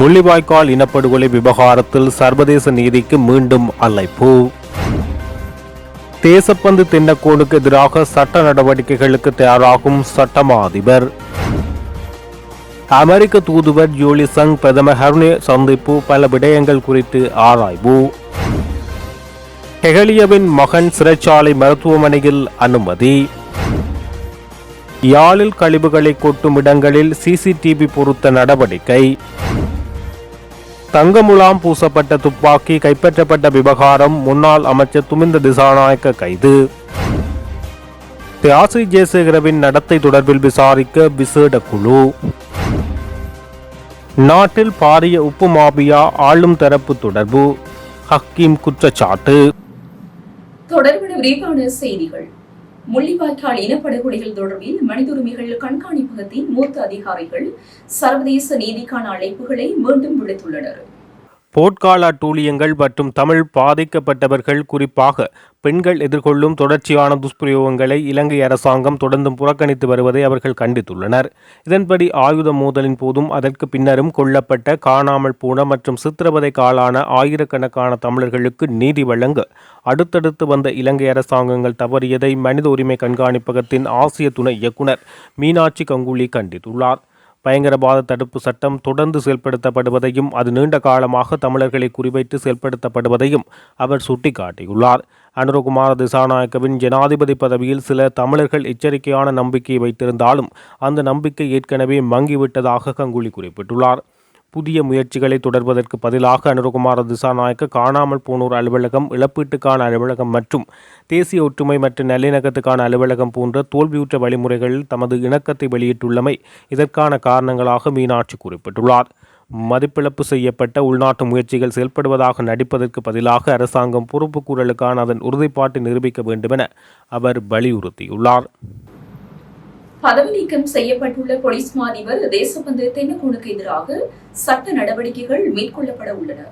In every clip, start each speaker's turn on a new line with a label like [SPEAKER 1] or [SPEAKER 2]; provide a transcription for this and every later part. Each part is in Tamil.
[SPEAKER 1] முள்ளிவாய்க்கால் இனப்படுகொலை விவகாரத்தில் சர்வதேச நீதிக்கு மீண்டும் அழைப்பு. தேசப்பந்து தென்னக்கோனுக்கு எதிராக சட்ட நடவடிக்கைகளுக்கு தயாராகும் சட்டமா அதிபர் அமெரிக்க தூதுவர் ஜூலி சங் பிரதமர் ஹருணே சந்திப்பு பல விடயங்கள் குறித்து ஆராய்வு. ஹெகலியவின் மகன் சிறைச்சாலை மருத்துவமனையில் அனுமதி. யாழில் கழிவுகளை கொட்டும் இடங்களில் சிசிடிவி பொருத்த நடவடிக்கை. தங்கமுலாம் பூசப்பட்ட துப்பாக்கி கைப்பற்றப்பட்ட விவகாரம் முன்னாள் அமைச்சர் துமிந்த திசாநாயக்க கைது. தியாசி ஜெயசேகரவின் நடத்தை தொடர்பில் விசாரிக்க விசேட குழு. நாட்டில் பாரிய உப்பு மாபியா ஆளும் தரப்பு தொடர்பு. ஹக்கீம் குற்றச்சாட்டு.
[SPEAKER 2] தொடர்பான விரிவான செய்திகள். முள்ளிவாய்க்கால் இனப்படுகொலைகள் தொடர்பில் மனித உரிமைகள் கண்காணிப்பகத்தின் மூத்த அதிகாரிகள் சர்வதேச நீதிக்கான அழைப்புகளை மீண்டும் விடுத்துள்ளனர்.
[SPEAKER 1] போட்காலா அட்டூழியங்கள் மற்றும் தமிழ் பாதிக்கப்பட்டவர்கள் குறிப்பாக பெண்கள் எதிர்கொள்ளும் தொடர்ச்சியான துஷ்பிரயோகங்களை இலங்கை அரசாங்கம் தொடர்ந்தும் புறக்கணித்து வருவதை அவர்கள் கண்டித்துள்ளனர். இதன்படி ஆயுத மோதலின் போதும் அதற்கு பின்னரும் கொல்லப்பட்ட காணாமல் போன மற்றும் சித்திரவதைக்கு ஆளான ஆயிரக்கணக்கான தமிழர்களுக்கு நீதி வழங்க அடுத்தடுத்து வந்த இலங்கை அரசாங்கங்கள் தவறியதை மனித உரிமை கண்காணிப்பகத்தின் ஆசிய துணை இயக்குனர் மீனாட்சி கங்குலி கண்டித்துள்ளார். பயங்கரவாத தடுப்பு சட்டம் தொடர்ந்து செயல்படுத்தப்படுவதையும் அது நீண்ட காலமாக தமிழர்களை குறிவைத்து செயல்படுத்தப்படுவதையும் அவர் சுட்டிக்காட்டியுள்ளார். அனுரகுமார திசாநாயக்கவின் ஜனாதிபதி பதவியில் சில தமிழர்கள் எச்சரிக்கையான நம்பிக்கையை வைத்திருந்தாலும் அந்த நம்பிக்கை ஏற்கனவே மங்கிவிட்டதாக கங்குலி குறிப்பிட்டுள்ளார். புதிய முயற்சிகளை தொடர்வதற்கு பதிலாக அனுரகுமார திசாநாயக்க காணாமல் போனோர் அலுவலகம் இழப்பீட்டுக்கான அலுவலகம் மற்றும் தேசிய ஒற்றுமை மற்றும் நல்லிணக்கத்துக்கான அலுவலகம் போன்ற தோல்வியுற்ற வழிமுறைகளில் தமது இணக்கத்தை வெளியிட்டுள்ளமை இதற்கான காரணங்களாக மீனாட்சி குறிப்பிட்டுள்ளார். மதிப்பிழப்பு செய்யப்பட்ட உள்நாட்டு முயற்சிகள் செயல்படுவதாக நடிப்பதற்கு பதிலாக அரசாங்கம் பொறுப்புக்கூறலுக்கான அதன் உறுதிப்பாட்டை நிரூபிக்க வேண்டுமென அவர் வலியுறுத்தியுள்ளார்.
[SPEAKER 2] பதவி நீக்கம் செய்யப்பட்டுள்ள போலீஸ் மா அதிபர் தேசபந்து தென்னகோனுக்கு எதிராக சட்ட நடவடிக்கைகள் மேற்கொள்ளப்பட உள்ளன.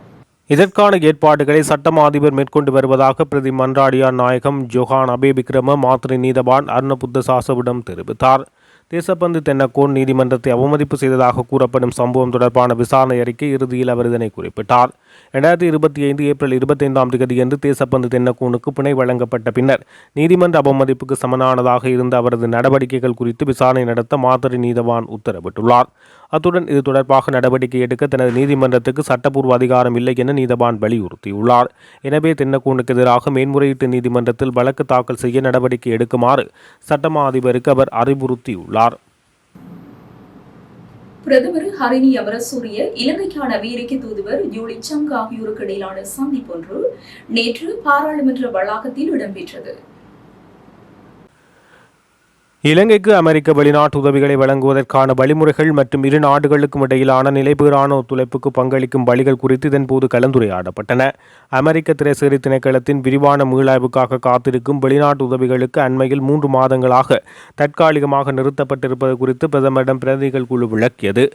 [SPEAKER 1] இதற்கான ஏற்பாடுகளை சட்டம் அதிபர் மேற்கொண்டு வருவதாக பிரதி மன்றாடியார் நாயகம் ஜொஹான் அபே விக்ரம மாத்ரி நீதவான் அர்ணபுத்த சாசவிடம் தெரிவித்தார். தேசப்பந்து தென்னக்கோன் நீதிமன்றத்தை அவமதிப்பு செய்ததாக கூறப்படும் சம்பவம் தொடர்பான விசாரணை அறிக்கை இறுதியில் அவர் இதனை குறிப்பிட்டார். இரண்டாயிரத்தி இருபத்தி ஐந்து ஏப்ரல் இருபத்தைந்தாம் தேதியன்று தேசப்பந்து தென்னக்கோனுக்கு பிணை வழங்கப்பட்ட பின்னர் நீதிமன்ற அவமதிப்புக்கு சமனானதாக இருந்த அவரது நடவடிக்கைகள் குறித்து விசாரணை நடத்த மாதிரி நீதவான் உத்தரவிட்டுள்ளார். அத்துடன் இது தொடர்பாக நடவடிக்கை எடுக்க தனது நீதிமன்றத்துக்கு சட்டப்பூர்வ அதிகாரம் இல்லை என நீதவான் வலியுறுத்தியுள்ளார். எனவே தென்னக்கூனுக்கு எதிராக மேன்முறையீட்டு நீதிமன்றத்தில் வழக்கு தாக்கல் செய்ய நடவடிக்கை எடுக்குமாறு சட்டமா அதிபருக்கு அவர் அறிவுறுத்தியுள்ளார்.
[SPEAKER 2] பிரதமர் ஹரிணி அமரசூரிய இலங்கைக்கான அமெரிக்க தூதுவர் ஜூலி சங் ஆகியோருக்கு இடையிலான சந்திப்பொன்று நேற்று பாராளுமன்ற வளாகத்தில் இடம்பெற்றது.
[SPEAKER 1] இலங்கைக்கு அமெரிக்க வெளிநாட்டு உதவிகளை வழங்குவதற்கான வழிமுறைகள் மற்றும் இரு நாடுகளுக்கும் இடையிலான நிலைபேறான ஒத்துழைப்புக்கு பங்களிக்கும் வழிகள் குறித்து இதன்போது கலந்துரையாடப்பட்டன. அமெரிக்க திரைசேரி திணைக்களத்தின் விரிவான மீளாய்வுக்காக காத்திருக்கும் வெளிநாட்டு உதவிகளுக்கு அண்மையில் மூன்று மாதங்களாக தற்காலிகமாக நிறுத்தப்பட்டிருப்பது குறித்து பிரதமரிடம் பிரதிநிதிகள் குழு விளக்கியது.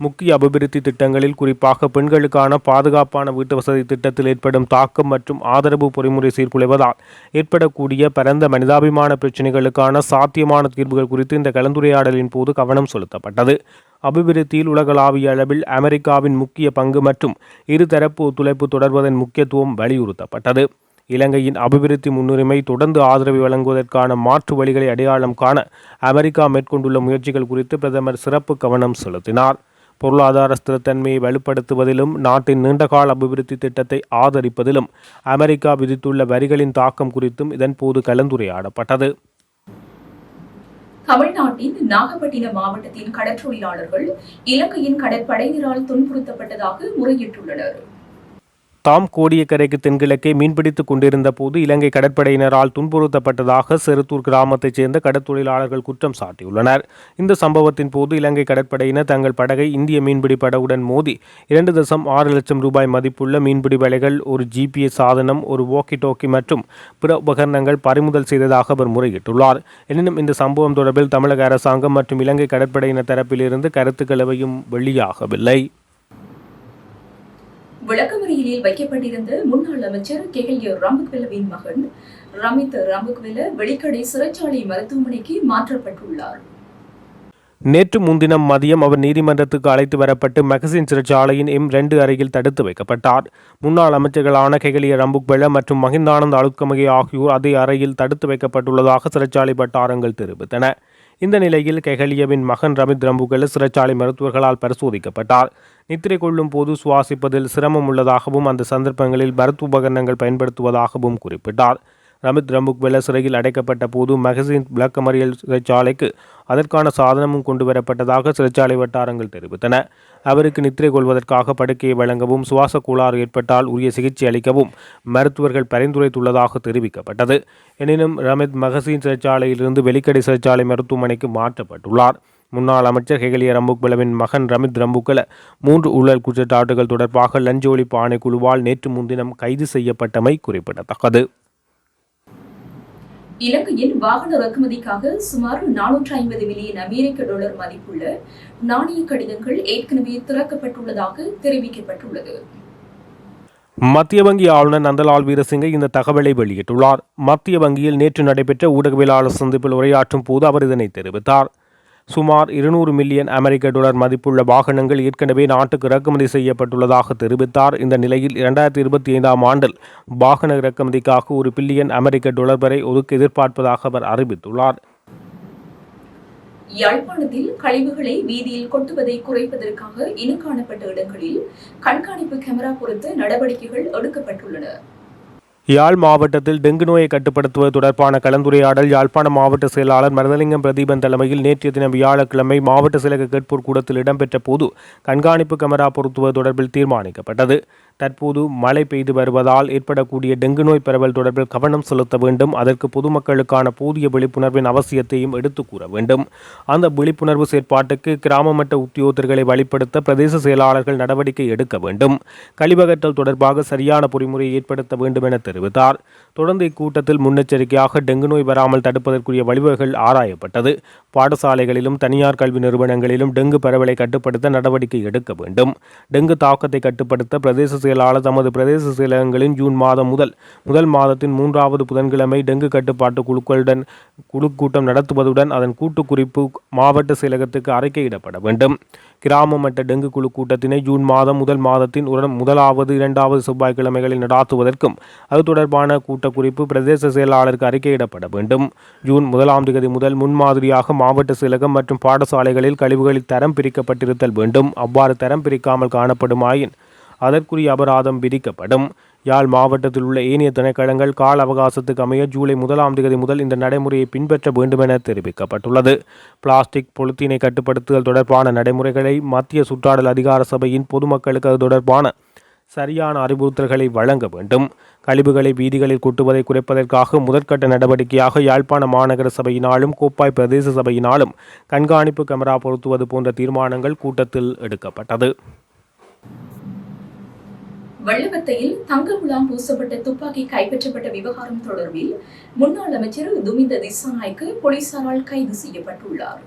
[SPEAKER 1] முக்கிய அபிவிருத்தி திட்டங்களில் குறிப்பாக பெண்களுக்கான பாதுகாப்பான வீட்டு வசதி திட்டத்தில் ஏற்படும் தாக்கம் மற்றும் ஆதரவு பொறிமுறை சீர்குலைவதால் ஏற்படக்கூடிய பரந்த மனிதாபிமான பிரச்சினைகளுக்கான சாத்தியமான தீர்வுகள் குறித்து இந்த கலந்துரையாடலின் போது கவனம் செலுத்தப்பட்டது. அபிவிருத்தியில் உலகளாவிய அளவில் அமெரிக்காவின் முக்கிய பங்கு மற்றும் இருதரப்பு ஒத்துழைப்பு தொடர்வதன் முக்கியத்துவம் வலியுறுத்தப்பட்டது. இலங்கையின் அபிவிருத்தி முன்னுரிமை தொடர்ந்து ஆதரவை வழங்குவதற்கான மாற்று வழிகளை அடையாளம் காண அமெரிக்கா மேற்கொண்டுள்ள முயற்சிகள் குறித்து பிரதமர் சிறப்பு கவனம் செலுத்தினார். பொருளாதார ஸ்திரத்தன்மையை வலுப்படுத்துவதிலும் நாட்டின் நீண்டகால அபிவிருத்தி திட்டத்தை ஆதரிப்பதிலும் அமெரிக்கா விதித்துள்ள வரிகளின் தாக்கம் குறித்தும் இதன்போது கலந்துரையாடப்பட்டது.
[SPEAKER 2] தமிழ்நாட்டின் நாகப்பட்டினம் மாவட்டத்தின் கடற்றொழிலாளர்கள் இலங்கையின் கடற்படையினரால் துன்புறுத்தப்பட்டதாக முறையிட்டுள்ளனர்.
[SPEAKER 1] தாம் கோடியக்கரைக்கு தென்கிழக்கே மீன்பிடித்துக் கொண்டிருந்த போது இலங்கை கடற்படையினரால் துன்புறுத்தப்பட்டதாக செருத்தூர் கிராமத்தைச் சேர்ந்த கடற்தொழிலாளர்கள் குற்றம் சாட்டியுள்ளனர். இந்த சம்பவத்தின் போது இலங்கை கடற்படையினர் தங்கள் படகை இந்திய மீன்பிடி படகுடன் மோதி இரண்டு தசம் ஆறு லட்சம் ரூபாய் மதிப்புள்ள மீன்பிடி வலைகள் ஒரு ஜிபிஎஸ் சாதனம் ஒரு வாக்கி டோக்கி மற்றும் பிற உபகரணங்கள் பறிமுதல் செய்ததாக அவர் முறையிட்டுள்ளார். எனினும் இந்த சம்பவம் தொடர்பில் தமிழக அரசாங்கம் மற்றும் இலங்கை கடற்படையினர் தரப்பிலிருந்து கருத்துக்களவையும் வெளியாகவில்லை.
[SPEAKER 2] விளக்கமறியலில் வைக்கப்பட்டிருந்த முன்னாள் அமைச்சர் கெஹல்ய ராம்பக்வெலவின் மகன் ரமித் ராம்பக்வெல வெளிக்கடை சிறைச்சாலை மருத்துவமனைக்கு மாற்றப்பட்டுள்ளார்.
[SPEAKER 1] நேற்று முன்தினம் மதியம் அவர் நீதிமன்றத்துக்கு அழைத்து வரப்பட்டு மகசின் சிறைச்சாலையின் எம் ரெண்டு அறையில் தடுத்து வைக்கப்பட்டார். முன்னாள் அமைச்சர்களான கெகலிய ரம்புக்வெல மற்றும் மகிந்தானந்த் அழுத்கமகே ஆகியோர் அதே அறையில் தடுத்து வைக்கப்பட்டுள்ளதாக சிறைச்சாலை வட்டாரங்கள் தெரிவித்தன. இந்த நிலையில் கெகலியவின் மகன் ரமித் ரம்புகல சிறைச்சாலை மருத்துவர்களால் பரிசோதிக்கப்பட்டார். நித்திரை கொள்ளும் போது சுவாசிப்பதில் சிரமம் உள்ளதாகவும் அந்த சந்தர்ப்பங்களில் மருத்துவ உபகரணங்கள் பயன்படுத்துவதாகவும் குறிப்பிட்டார். ரமித் ரம்புக்வெல சிறையில் அடைக்கப்பட்ட போது மகசின் விளக்கமறியல் சிறைச்சாலைக்கு அதற்கான சாதனமும் கொண்டு வரப்பட்டதாக சிறைச்சாலை வட்டாரங்கள் தெரிவித்தன. அவருக்கு நித்திரை கொள்வதற்காக படுக்கையை வழங்கவும் சுவாச கோளாறு ஏற்பட்டால் உரிய சிகிச்சை அளிக்கவும் மருத்துவர்கள் பரிந்துரைத்துள்ளதாக தெரிவிக்கப்பட்டது. எனினும் ரமித் மகசின் சிறைச்சாலையிலிருந்து வெலிக்கடை சிறைச்சாலை மருத்துவமனைக்கு மாற்றப்பட்டுள்ளார். முன்னாள் அமைச்சர் ஹெகலிய ரம்புக்பலவின் மகன் ரமித் ரம்புக்கல மூன்று ஊழல் குற்றச்சாட்டுகள் தொடர்பாக லஞ்ச ஒழிப்பு ஆணைக்குழுவால் நேற்று முன்தினம் கைது செய்யப்பட்டமை குறிப்பிடத்தக்கது.
[SPEAKER 2] இலங்கையில் வாகன இறக்குமதிக்காக சுமார் நானூற்று ஐம்பது மில்லியன் அமெரிக்க டாலர் மதிப்புள்ள நாணய கடிதங்கள் ஏற்கனவே திறக்கப்பட்டுள்ளதாக தெரிவிக்கப்பட்டுள்ளது.
[SPEAKER 1] மத்திய வங்கி ஆளுநர் நந்தலால் வீரசிங்கை இந்த தகவலை வெளியிட்டுள்ளார். மத்திய வங்கியில் நேற்று நடைபெற்ற ஊடகவியலாளர் சந்திப்பில் உரையாற்றும் போது அவர் இதனை தெரிவித்தார். சுமார் இருநூறு மில்லியன் அமெரிக்க டாலர் மதிப்புள்ள வாகனங்கள் ஏற்கனவே நாட்டுக்கு இறக்குமதி செய்யப்பட்டுள்ளதாக தெரிவித்தார். இந்த நிலையில் இரண்டாயிரத்தி இருபத்தி ஐந்தாம் ஆண்டில் வாகன இறக்குமதிக்காக ஒரு பில்லியன் அமெரிக்க டாலர் வரை ஒதுக்க எதிர்பார்ப்பதாக அவர் அறிவித்துள்ளார்.
[SPEAKER 2] யாழ்ப்பாணத்தில் கழிவுகளை வீதியில் கொட்டுவதை குறைப்பதற்காக இனம் காணப்பட்ட இடங்களில் கண்காணிப்பு கேமரா பொறுத்து நடவடிக்கைகள் எடுக்கப்பட்டுள்ளன.
[SPEAKER 1] யாழ் மாவட்டத்தில் டெங்கு நோயை கட்டுப்படுத்துவது தொடர்பான கலந்துரையாடல் யாழ்ப்பாண மாவட்ட செயலாளர் மருதலிங்கம் பிரதீபன் தலைமையில் நேற்றைய தினம் வியாழக்கிழமை மாவட்ட செயலக கேட்போர் கூடத்தில் இடம்பெற்ற போது கண்காணிப்பு கேமரா பொருத்துவது தொடர்பில் தீர்மானிக்கப்பட்டது. தற்போது மழை பெய்து வருவதால் ஏற்படக்கூடிய டெங்கு நோய் பரவல் தொடர்பில் கவனம் செலுத்த வேண்டும். அதற்கு பொதுமக்களுக்கான போதிய விழிப்புணர்வின் அவசியத்தையும் எடுத்துக் கூற வேண்டும். அந்த விழிப்புணர்வு செயற்பாட்டுக்கு கிராம மட்ட உத்தியோகத்தர்களை வழிப்படுத்த பிரதேச செயலாளர்கள் நடவடிக்கை எடுக்க வேண்டும். கழிவகற்றல் தொடர்பாக சரியான பொறிமுறையை ஏற்படுத்த வேண்டும் என தெரிவித்தார். தொடர்ந்து இக்கூட்டத்தில் முன்னெச்சரிக்கையாக டெங்கு நோய் வராமல் தடுப்பதற்குரிய வழிவகைகள் ஆராயப்பட்டது. பாடசாலைகளிலும் தனியார் கல்வி நிறுவனங்களிலும் டெங்கு பரவலை கட்டுப்படுத்த நடவடிக்கை எடுக்க வேண்டும். டெங்கு தாக்கத்தை கட்டுப்படுத்த பிரதேச செயலாளர் தமது பிரதேச செயலகங்களின் ஜூன் மாதம் முதல் முதல் மாதத்தின் மூன்றாவது புதன்கிழமை டெங்கு கட்டுப்பாட்டு குழுக்களுடன் குழு கூட்டம் நடத்துவதுடன் அதன் கூட்டு குறிப்பு மாவட்ட செயலகத்துக்கு அறிக்கையிடப்பட வேண்டும். கிராம மட்ட டெங்கு குழு கூட்டத்தினை ஜூன் மாதம் முதல் மாதத்தின் முதலாவது இரண்டாவது செவ்வாய்க்கிழமைகளில் நடாத்துவதற்கும் அது தொடர்பான கூட்டக்குறிப்பு பிரதேச செயலாளருக்கு அறிக்கையிடப்பட வேண்டும். ஜூன் முதலாம் தேதி முதல் முன்மாதிரியாக மாவட்ட செயலகம் மற்றும் பாடசாலைகளில் கழிவுகளில் தரம் பிரிக்கப்பட்டிருத்தல் வேண்டும். அவ்வாறு தரம் பிரிக்காமல் காணப்படுமாயின் அதற்குரிய அபராதம் விதிக்கப்படும். யாழ் மாவட்டத்தில் உள்ள ஏனைய திணைக்களங்கள் கால அவகாசத்துக்கு அமைய ஜூலை முதலாம் தேதி முதல் இந்த நடைமுறையை பின்பற்ற வேண்டுமென தெரிவிக்கப்பட்டுள்ளது. பிளாஸ்டிக் பொலித்தீனை கட்டுப்படுத்துதல் தொடர்பான நடைமுறைகளை மத்திய சுற்றாடல் அதிகார சபையின் பொதுமக்களுக்கு அது தொடர்பான சரியான அறிவுறுத்தல்களை வழங்க வேண்டும். கழிவுகளை வீதிகளில் கொட்டுவதை குறைப்பதற்காக முதற்கட்ட நடவடிக்கையாக யாழ்ப்பாண மாநகர சபையினாலும் கோப்பாய் பிரதேச சபையினாலும் கண்காணிப்பு கேமரா பொருத்துவது போன்ற தீர்மானங்கள் கூட்டத்தில் எடுக்கப்பட்டது.
[SPEAKER 2] வெள்ளவத்தையில் தங்க முலாம் பூசப்பட்ட துப்பாக்கி கைப்பற்றப்பட்ட விவகாரம் தொடர்பில் முன்னாள் அமைச்சர் துமிந்த திசாநாய்க்கு போலீசாரால் கைது செய்யப்பட்டுள்ளார்.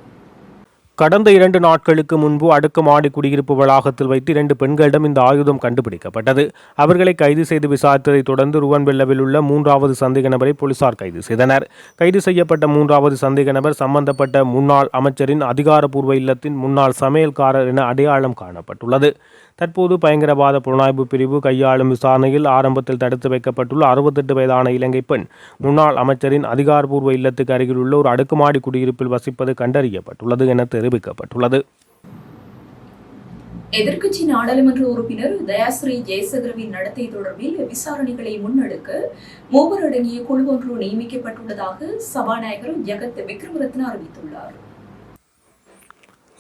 [SPEAKER 1] கடந்த இரண்டு நாட்களுக்கு முன்பு அடுக்குமாடி குடியிருப்பு வளாகத்தில் வைத்து இரண்டு பெண்களிடம் இந்த ஆயுதம் கண்டுபிடிக்கப்பட்டது. அவர்களை கைது செய்து விசாரித்ததைத் தொடர்ந்து ருவன்வெல்லவில் உள்ள மூன்றாவது சந்தேக நபரை போலீசார் கைது செய்தனர். கைது செய்யப்பட்ட மூன்றாவது சந்தேக நபர் சம்பந்தப்பட்ட முன்னாள் அமைச்சரின் அதிகாரப்பூர்வ இல்லத்தின் முன்னாள் சமையல்காரர் என அடையாளம் காணப்பட்டுள்ளது. தற்போது பயங்கரவாத புலனாய்வு பிரிவு கையாளும் விசாரணையில் ஆரம்பத்தில் தடுத்து வைக்கப்பட்டுள்ள அறுபத்தெட்டு வயதான இலங்கை பெண் முன்னாள் அமைச்சரின் அதிகாரப்பூர்வ இல்லத்துக்கு அருகில் உள்ள ஒரு அடுக்குமாடி குடியிருப்பில் வசிப்பது கண்டறியப்பட்டுள்ளது என தெரிவிக்கப்பட்டுள்ளது.
[SPEAKER 2] எதிர்க்கட்சி நாடாளுமன்ற உறுப்பினர் தயாஸ்ரீ ஜெயசகரவின் நடத்தை தொடர்பில் விசாரணைகளை முன்னெடுக்க மூவர் அடங்கிய குழு ஒன்று நியமிக்கப்பட்டுள்ளதாக சபாநாயகர் ஜெகத் விக்ரமரத்ன அறிவித்துள்ளார்.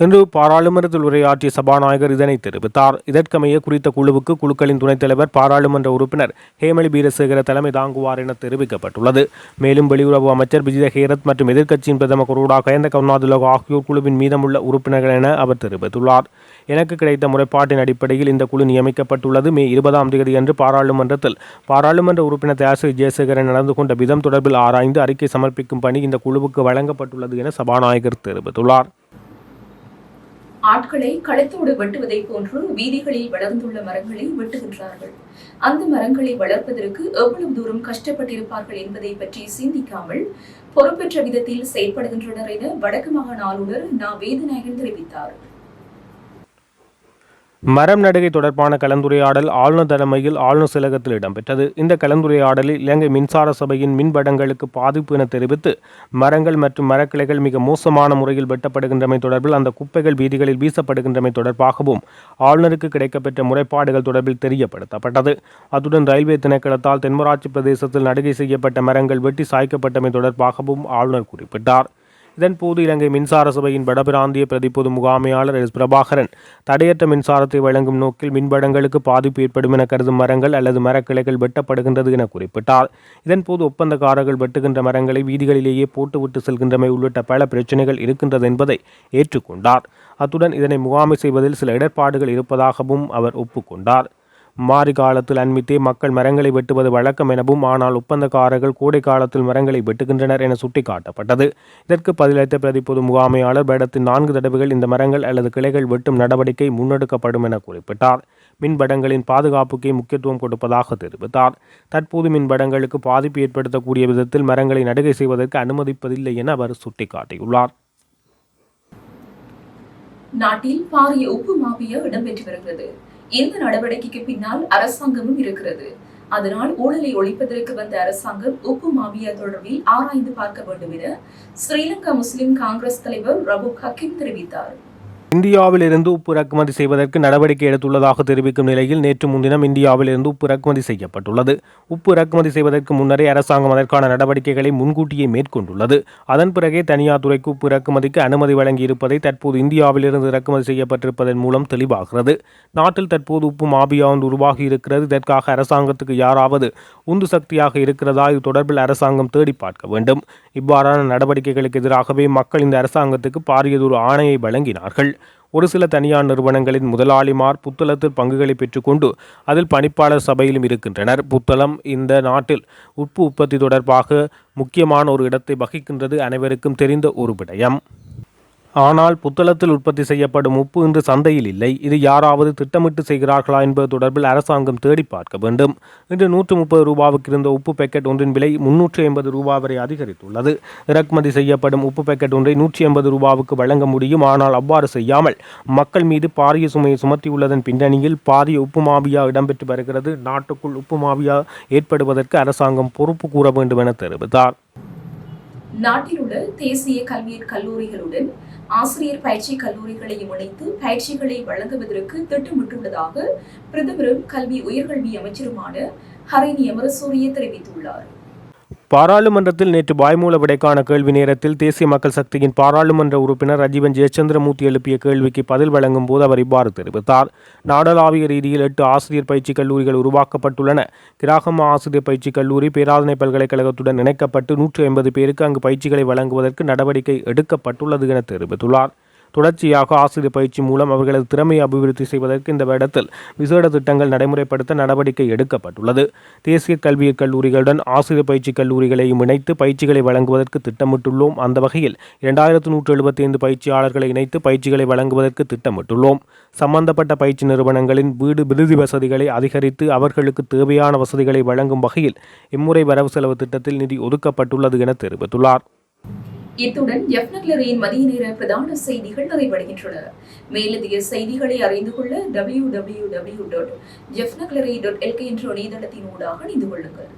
[SPEAKER 1] இன்று பாராளுமன்றத்தில் உரையாற்றிய சபாநாயகர் இதனை தெரிவித்தார். இதற்கமைய குறித்த குழுவுக்கு குழுக்களின் துணைத் தலைவர் பாராளுமன்ற உறுப்பினர் ஹேமலி பீரசேகர தலைமை தாங்குவார் என தெரிவிக்கப்பட்டுள்ளது. மேலும் வெளியுறவு அமைச்சர் விஜய ஹேரத் மற்றும் எதிர்க்கட்சியின் பிரதமர் குருடா கயந்த கருணாதுலக ஆகியோர் குழுவின் மீதமுள்ள உறுப்பினர்கள் என அவர் தெரிவித்துள்ளார். எனக்கு கிடைத்த முறைப்பாட்டின் அடிப்படையில் இந்த குழு நியமிக்கப்பட்டுள்ளது. மே இருபதாம் தேதி அன்று பாராளுமன்றத்தில் பாராளுமன்ற உறுப்பினர் தயாசி ஜெயசேகரன் நடந்து கொண்ட விதம் தொடர்பில் ஆராய்ந்து அறிக்கை சமர்ப்பிக்கும் பணி இந்த குழுவுக்கு வழங்கப்பட்டுள்ளது என சபாநாயகர் தெரிவித்துள்ளார்.
[SPEAKER 2] ஆட்களை களத்தோடு வெட்டுவதைப் போன்று வீதிகளில் வளர்ந்துள்ள மரங்களை வெட்டுகின்றார்கள். அந்த மரங்களை வளர்ப்பதற்கு எவ்வளவு தூரம் கஷ்டப்பட்டிருப்பார்கள் என்பதை பற்றி சிந்திக்காமல் பொறுப்பேற்ற விதத்தில் செயல்படுகின்றனர் என வடக்கு மாகாண ஆளுநர் நா. வேதநாயகன் தெரிவித்தார்.
[SPEAKER 1] மரம் நடுகை தொடர்பான கலந்துரையாடல் ஆளுநர் தலைமையில் ஆளுநர் செயலகத்தில் இடம்பெற்றது. இந்த கலந்துரையாடலில் இலங்கை மின்சார சபையின் மின்வடங்களுக்கு பாதிப்பு என தெரிவித்து மரங்கள் மற்றும் மரக்கிளைகள் மிக மோசமான முறையில் வெட்டப்படுகின்றமை தொடர்பில் அந்த குப்பைகள் வீதிகளில் வீசப்படுகின்றமை தொடர்பாகவும் ஆளுநருக்கு கிடைக்கப்பெற்ற முறைப்பாடுகள் தொடர்பில் தெரியப்படுத்தப்பட்டது. அத்துடன் ரயில்வே திணைக்களத்தால் தென்மராட்சி பிரதேசத்தில் நடுகை செய்யப்பட்ட மரங்கள் வெட்டி சாய்க்கப்பட்டமை தொடர்பாகவும் ஆளுநர் குறிப்பிட்டார். இதன்போது இலங்கை மின்சார சபையின் வடபிராந்திய பிரதிப்பொது முகாமையாளர் எஸ் பிரபாகரன் தடையற்ற மின்சாரத்தை வழங்கும் நோக்கில் மின்படங்களுக்கு பாதிப்பு ஏற்படும் என கருதும் மரங்கள் அல்லது மரக்கிளைகள் வெட்டப்படுகின்றது என குறிப்பிட்டார். இதன்போது ஒப்பந்தக்காரர்கள் வெட்டுகின்ற மரங்களை வீதிகளிலேயே போட்டுவிட்டு செல்கின்றமை உள்ளிட்ட பல பிரச்சனைகள் இருக்கின்றது என்பதை ஏற்றுக்கொண்டார். அத்துடன் இதனை முகாமை செய்வதில் சில இடர்பாடுகள் இருப்பதாகவும் அவர் ஒப்புக்கொண்டார். மாறி காலத்தில் அண்மித்தே மக்கள் மரங்களை வெட்டுவது வழக்கம் எனவும் ஆனால் ஒப்பந்தக்காரர்கள் கோடை காலத்தில் மரங்களை வெட்டுகின்றனர் என சுட்டிக்காட்டப்பட்டது. இதற்கு பதிலளித்த பிரதிப்பொது முகாமையாளர் வேடத்தின் நான்கு தடவைகள் இந்த மரங்கள் அல்லது கிளைகள் வெட்டும் நடவடிக்கை முன்னெடுக்கப்படும் என குறிப்பிட்டார். மின்படங்களின் பாதுகாப்புக்கே முக்கியத்துவம் கொடுப்பதாக தெரிவித்தார். தற்போது மின்படங்களுக்கு பாதிப்பு ஏற்படுத்தக்கூடிய விதத்தில் மரங்களை நடுகை செய்வதற்கு அனுமதிப்பதில்லை என அவர் சுட்டிக்காட்டியுள்ளார்.
[SPEAKER 2] நாட்டில் பாரிய உப்பு மாபியா இடம்பெற்று வருகிறது. இந்த நடவடிக்கைக்கு பின்னால் அரசாங்கமும் இருக்கிறது. அதனால் ஊழலை ஒழிப்பதற்கு வந்த அரசாங்கம் உப்பு மாவியா தொடர்பில் ஆராய்ந்து பார்க்க வேண்டும் என ஸ்ரீலங்கா முஸ்லிம் காங்கிரஸ் தலைவர் ரபு ஹக்கீம் தெரிவித்தார்.
[SPEAKER 1] இந்தியாவிலிருந்து உப்பு இறக்குமதி செய்வதற்கு நடவடிக்கை எடுத்துள்ளதாக தெரிவிக்கும் நிலையில் நேற்று முன்தினம் இந்தியாவிலிருந்து உப்பு இறக்குமதி செய்யப்பட்டுள்ளது. உப்பு இறக்குமதி செய்வதற்கு முன்னரே அரசாங்கம் அதற்கான நடவடிக்கைகளை முன்கூட்டியே மேற்கொண்டுள்ளது. அதன் பிறகே தனியார் துறைக்கு உப்பு இறக்குமதிக்கு அனுமதி வழங்கியிருப்பதை தற்போது இந்தியாவிலிருந்து இறக்குமதி செய்யப்பட்டிருப்பதன் மூலம் தெளிவாகிறது. நாட்டில் தற்போது உப்பு மாபியா ஒன்று உருவாகி இருக்கிறது. இதற்காக அரசாங்கத்துக்கு யாராவது உந்து சக்தியாக இருக்கிறதா? இது தொடர்பில் அரசாங்கம் தேடி பார்க்க வேண்டும். இவ்வாறான நடவடிக்கைகளுக்கு எதிராகவே மக்கள் இந்த அரசாங்கத்துக்கு பாரியதொரு ஆணையை வழங்கினார்கள். ஒரு சில தனியார் நிறுவனங்களின் முதலாளிமார் புத்தளத்தில் பங்குகளை பெற்றுக்கொண்டு அதில் பணிப்பாளர் சபையிலும் இருக்கின்றனர். புத்தளம் இந்த நாட்டில் உப்பு உற்பத்தி தொடர்பாக முக்கியமான ஒரு இடத்தை வகிக்கின்றது அனைவருக்கும் தெரிந்த ஒரு விடயம். ஆனால் புத்தளத்தில் உற்பத்தி செய்யப்படும் உப்பு இன்று சந்தையில் இல்லை. இது யாராவது திட்டமிட்டு செய்கிறார்களா என்பது தொடர்பில் அரசாங்கம் தேடி பார்க்க வேண்டும். இன்று நூற்று முப்பது ரூபாவுக்கு இருந்த உப்பு பேக்கெட் ஒன்றின் விலை முன்னூற்றி ஐம்பது ரூபா வரை அதிகரித்துள்ளது. இறக்குமதி செய்யப்படும் உப்பு பேக்கெட் ஒன்றை நூற்றி ஐம்பது ரூபாவுக்கு வழங்க முடியும். ஆனால் அவ்வாறு செய்யாமல் மக்கள் மீது பாரிய சுமையை சுமத்தியுள்ளதன் பின்னணியில் பாரிய உப்பு மாவியா இடம்பெற்று வருகிறது. நாட்டுக்குள் உப்பு மாவியா ஏற்படுவதற்கு அரசாங்கம் பொறுப்பு கூற வேண்டும் என தெரிவித்தார்.
[SPEAKER 2] நாட்டில் உள்ள தேசிய கல்வி கல்லூரிகளுடன் ஆசிரியர் பயிற்சி கல்லூரிகளையும் இணைத்து பயிற்சிகளை வழங்குவதற்கு திட்டமிட்டுள்ளதாக பிரதமரும் கல்வி உயர்கல்வி அமைச்சருமான ஹரிணி அமரசூரிய தெரிவித்துள்ளார்.
[SPEAKER 1] பாராளுமன்றத்தில் நேற்று பாய்மூல விடைக்கான கேள்வி நேரத்தில் தேசிய மக்கள் சக்தியின் பாராளுமன்ற உறுப்பினர் ரஜீவன் ஜெயச்சந்திரமூர்த்தி எழுப்பிய கேள்விக்கு பதில் வழங்கும் போது அவர் இவ்வாறு தெரிவித்தார். நாடளாவிய ரீதியில் எட்டு ஆசிரியர் பயிற்சி கல்லூரிகள் உருவாக்கப்பட்டுள்ளன. கிராகம ஆசிரியர் பயிற்சி கல்லூரி பேராதனை பல்கலைக்கழகத்துடன் இணைக்கப்பட்டு நூற்றி ஐம்பது பேருக்கு அங்கு பயிற்சிகளை வழங்குவதற்கு நடவடிக்கை எடுக்கப்பட்டுள்ளது என தெரிவித்துள்ளார். தொடர்ச்சியாக ஆசிரியர் பயிற்சி மூலம் அவர்களது திறமையை அபிவிருத்தி செய்வதற்கு இந்த வருடத்தில் விசேட திட்டங்கள் நடைமுறைப்படுத்த நடவடிக்கை எடுக்கப்பட்டுள்ளது. தேசிய கல்வியக் கல்லூரிகளுடன் ஆசிரியர் பயிற்சி கல்லூரிகளையும் இணைத்து பயிற்சிகளை வழங்குவதற்கு திட்டமிட்டுள்ளோம். அந்த வகையில் இரண்டாயிரத்து நூற்று எழுபத்தி ஐந்து பயிற்சியாளர்களை இணைத்து பயிற்சிகளை வழங்குவதற்கு திட்டமிட்டுள்ளோம். சம்பந்தப்பட்ட பயிற்சி நிறுவனங்களின் வீடு விடுதி வசதிகளை அதிகரித்து அவர்களுக்கு தேவையான வசதிகளை வழங்கும் வகையில் இம்முறை வரவு செலவு திட்டத்தில் நிதி ஒதுக்கப்பட்டுள்ளது என தெரிவித்துள்ளார்.
[SPEAKER 2] இத்துடன் எஃப்னக்லரியின் மதிய நேர பிரதான செய்திகள் நிறைவடைகின்றன. மேலதிக செய்திகளை அறிந்து கொள்ள W W W dot Jaffnagallery dot LK என்ற இணையதளத்தின் ஊடாக இணைந்து கொள்ளுங்கள்.